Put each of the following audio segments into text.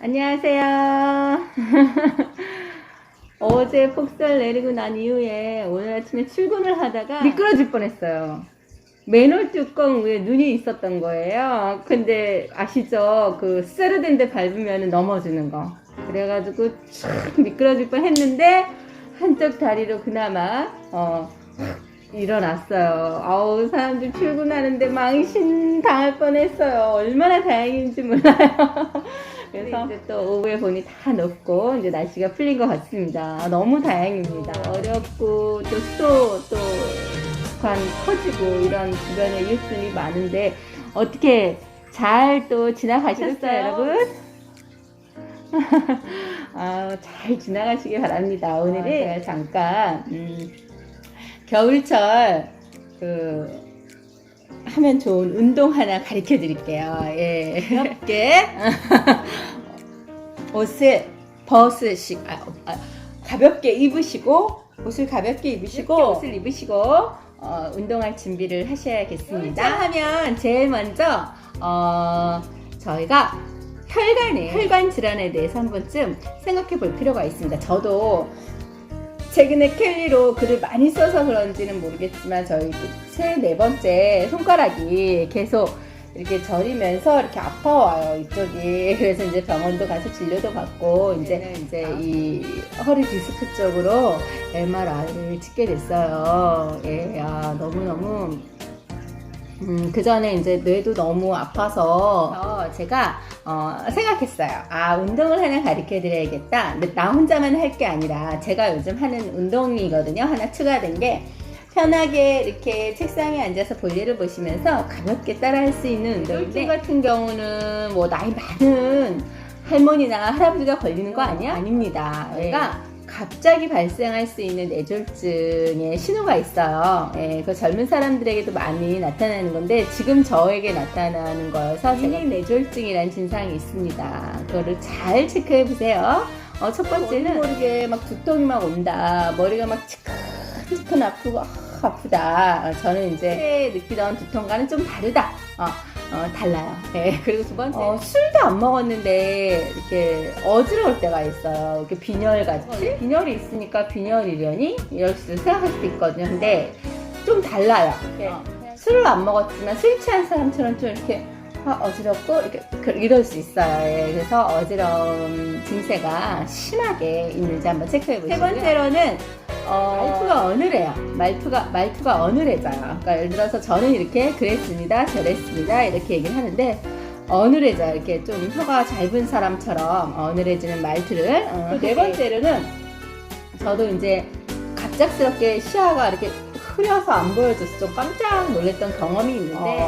안녕하세요. 어제 폭설 내리고 난 이후에 오늘 아침에 출근을 하다가 미끄러질 뻔했어요. 맨홀 뚜껑 위에 눈이 있었던 거예요. 근데 아시죠? 그 세르된 데 밟으면 넘어지는 거. 그래가지고 촥 미끄러질 뻔 했는데 한쪽 다리로 그나마 어, 일어났어요. 아우 사람들 출근하는데 망신 당할 뻔했어요. 얼마나 다행인지 몰라요. 그래서 이제 또 오후에 보니 다 녹고 이제 날씨가 풀린 것 같습니다. 너무 다행입니다. 어렵고 또 수도 또관 커지고 이런 주변에 이웃들이 많은데 어떻게 잘 또 지나가셨어요, 여러분? 아, 잘 지나가시기 바랍니다. 오늘은 제가 잠깐 음, 겨울철 그 하면 좋은 운동 하나 가르쳐 드릴게요. 예. 가볍게 옷을 벗으시고 아, 아, 가볍게 입으시고 옷을 가볍게 입으시고 옷을 입으시고 어, 운동할 준비를 하셔야겠습니다. 하면 제일 먼저 어, 저희가 혈관에 혈관 질환에 대해서 한 번쯤 생각해 볼 필요가 있습니다. 저도 최근에 켈리로 글을 많이 써서 그런지는 모르겠지만 저희 세 네 번째 손가락이 계속 이렇게 저리면서 이렇게 아파와요 이쪽이 그래서 이제 병원도 가서 진료도 받고 이제 이제 이 허리 디스크 쪽으로 MRI를 찍게 됐어요. 예, 아, 너무 너무 음, 그 전에 이제 뇌도 너무 아파서 제가 어, 생각했어요. 아, 운동을 하나 가르쳐 드려야겠다. 근데 나 혼자만 할 게 아니라 제가 요즘 하는 운동이거든요. 하나 추가된 게 편하게 이렇게 책상에 앉아서 볼일을 보시면서 가볍게 따라 할 수 있는 운동인데 같은 경우는 뭐 나이 많은 할머니나 할아버지가 걸리는 거 아니야? 아닙니다. 얘가 갑자기 발생할 수 있는 뇌졸중의 신호가 있어요. 예, 그 젊은 사람들에게도 많이 나타나는 건데 지금 저에게 나타나는 거여서 미니 뇌졸중이라는 진상이 있습니다. 그거를 잘 체크해 보세요. 어, 첫 번째는 모르게 막 두통이 막 온다. 머리가 막 치근치근 아프고 아, 아프다. 어, 저는 이제 느끼던 두통과는 좀 다르다. 어, 어, 달라요. 네. 그리고 두 번째, 어, 술도 안 먹었는데 이렇게 어지러울 때가 있어요. 이렇게 빈혈 같이. 빈혈이 있으니까 빈혈이려니? 이럴 수도 생각할 수도 있거든요. 근데 좀 달라요. 이렇게 술을 안 먹었지만 술 취한 사람처럼 좀 이렇게 아, 어지럽고 이렇게 그- 이럴 수 있어요. 예, 그래서 어지러움 증세가 심하게 있는지 한번 체크해 보시고요. 세 번째로는 어, 말투가 어느래요. 말투가 말투가 어느래져요. 그러니까 예를 들어서 저는 이렇게 그랬습니다, 저랬습니다 이렇게 얘기를 하는데 어느래져 이렇게 좀 혀가 짧은 사람처럼 어느래지는 말투를. 어, 네 번째로는 저도 이제 갑작스럽게 시야가 이렇게 흐려서 안 보여져서 좀 깜짝 놀랐던 경험이 있는데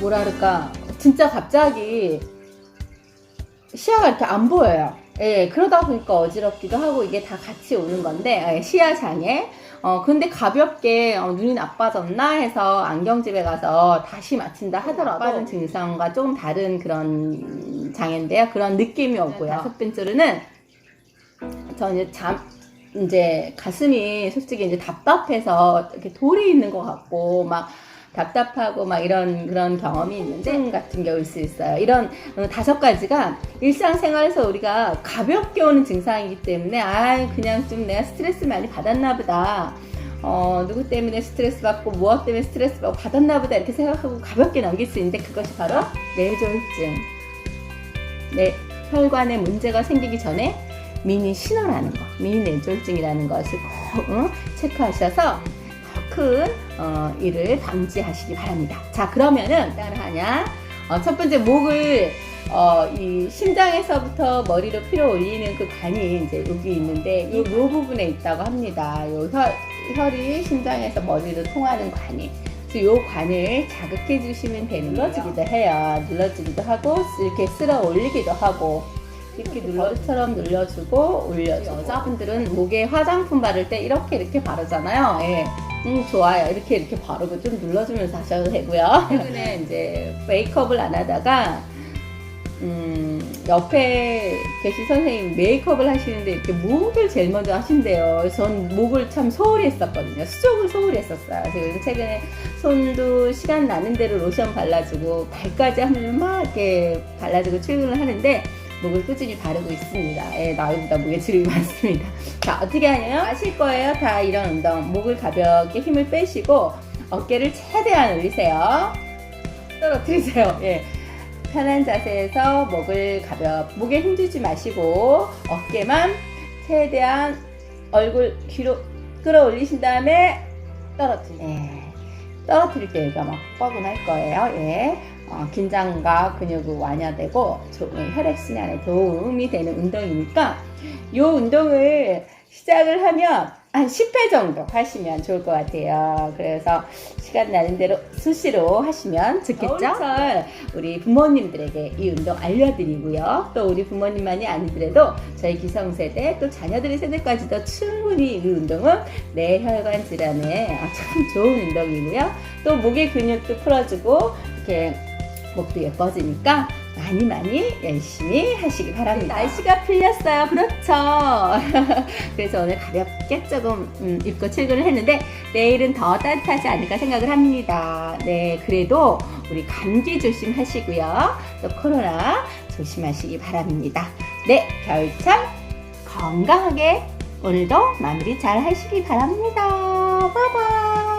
뭐라 그럴까 진짜 갑자기 시야가 이렇게 안 보여요. 예, 그러다 보니까 어지럽기도 하고 이게 다 같이 오는 건데 예, 시야 장애. 어 근데 가볍게 어, 눈이 나빠졌나 해서 안경집에 가서 다시 맞춘다 하더라도 나빠진 증상과 조금 다른 그런 장애인데요. 그런 느낌이 오고요. 다섯 번째로는 저 이제 잠 이제 가슴이 솔직히 이제 답답해서 이렇게 돌이 있는 것 같고 막 답답하고 막 이런 그런 경험이 있는데 같은 경우일 수 있어요. 이런 어, 다섯 가지가 일상생활에서 우리가 가볍게 오는 증상이기 때문에 아 그냥 좀 내가 스트레스 많이 받았나 보다. 어, 누구 때문에 스트레스 받고 무엇 때문에 스트레스 받고 받았나 보다 이렇게 생각하고 가볍게 넘길 수 있는데 그것이 바로 뇌졸중. 내 혈관에 문제가 생기기 전에 미니 신호라는 거, 미니 뇌졸중이라는 것을 꼭 어, 체크하셔서 큰 어, 일을 방지하시기 바랍니다. 자, 그러면은 따라하냐? 어, 첫 번째 목을 어, 이 심장에서부터 머리로 피로 올리는 그 관이 이제 여기 있는데 이, 요 부분에 있다고 합니다. 요 혈, 혈이 심장에서 머리로 통하는 관이. 그래서 요 관을 자극해 주시면 되는 눌러주기도 해요. 눌러주기도 하고 이렇게 쓸어 올리기도 하고 이렇게 눌러처럼 눌러주고 올려주고 여자분들은 목에 화장품 바를 때 이렇게 이렇게 바르잖아요. 예. 음 좋아요. 이렇게 이렇게 바르고 좀 눌러주면서 하셔도 되고요. 최근에 이제 메이크업을 안 하다가 음, 옆에 계신 선생님 메이크업을 하시는데 이렇게 목을 제일 먼저 하신대요. 전 목을 참 소홀히 했었거든요. 수족을 소홀히 했었어요. 그래서 최근에 손도 시간 나는 대로 로션 발라주고 발까지 하면 막 이렇게 발라주고 출근을 하는데 목을 꾸준히 바르고 있습니다. 예, 나이보다 무게질이 많습니다. 자, 어떻게 하냐면 아실 거예요. 다 이런 운동. 목을 가볍게 힘을 빼시고 어깨를 최대한 올리세요. 떨어뜨리세요. 예. 편한 자세에서 목을 가볍, 목에 힘주지 마시고 어깨만 최대한 얼굴 뒤로 끌어올리신 다음에 떨어뜨리. 예. 떨어뜨릴 때 얘가 막 뻐근할 거예요. 예. 어, 긴장과 근육이 완화되고 조- 혈액 순환에 도움이 되는 운동이니까 이 운동을 시작을 하면 한 10회 정도 하시면 좋을 것 같아요. 그래서 시간 나는 대로 수시로 하시면 좋겠죠? 겨울철 우리 부모님들에게 이 운동 알려드리고요. 또 우리 부모님만이 아니더라도 저희 기성세대 또 자녀들의 세대까지도 충분히 이 운동은 뇌혈관 질환에 참 좋은 운동이고요. 또 목의 근육도 풀어주고 이렇게 목도 예뻐지니까 많이 많이 열심히 하시기 바랍니다. 날씨가 풀렸어요. 그렇죠. 그래서 오늘 가볍게 조금 음, 입고 출근을 했는데 내일은 더 따뜻하지 않을까 생각을 합니다. 네, 그래도 우리 감기 조심하시고요. 또 코로나 조심하시기 바랍니다. 네, 겨울철 건강하게 오늘도 마무리 잘 하시기 바랍니다. 바이바이.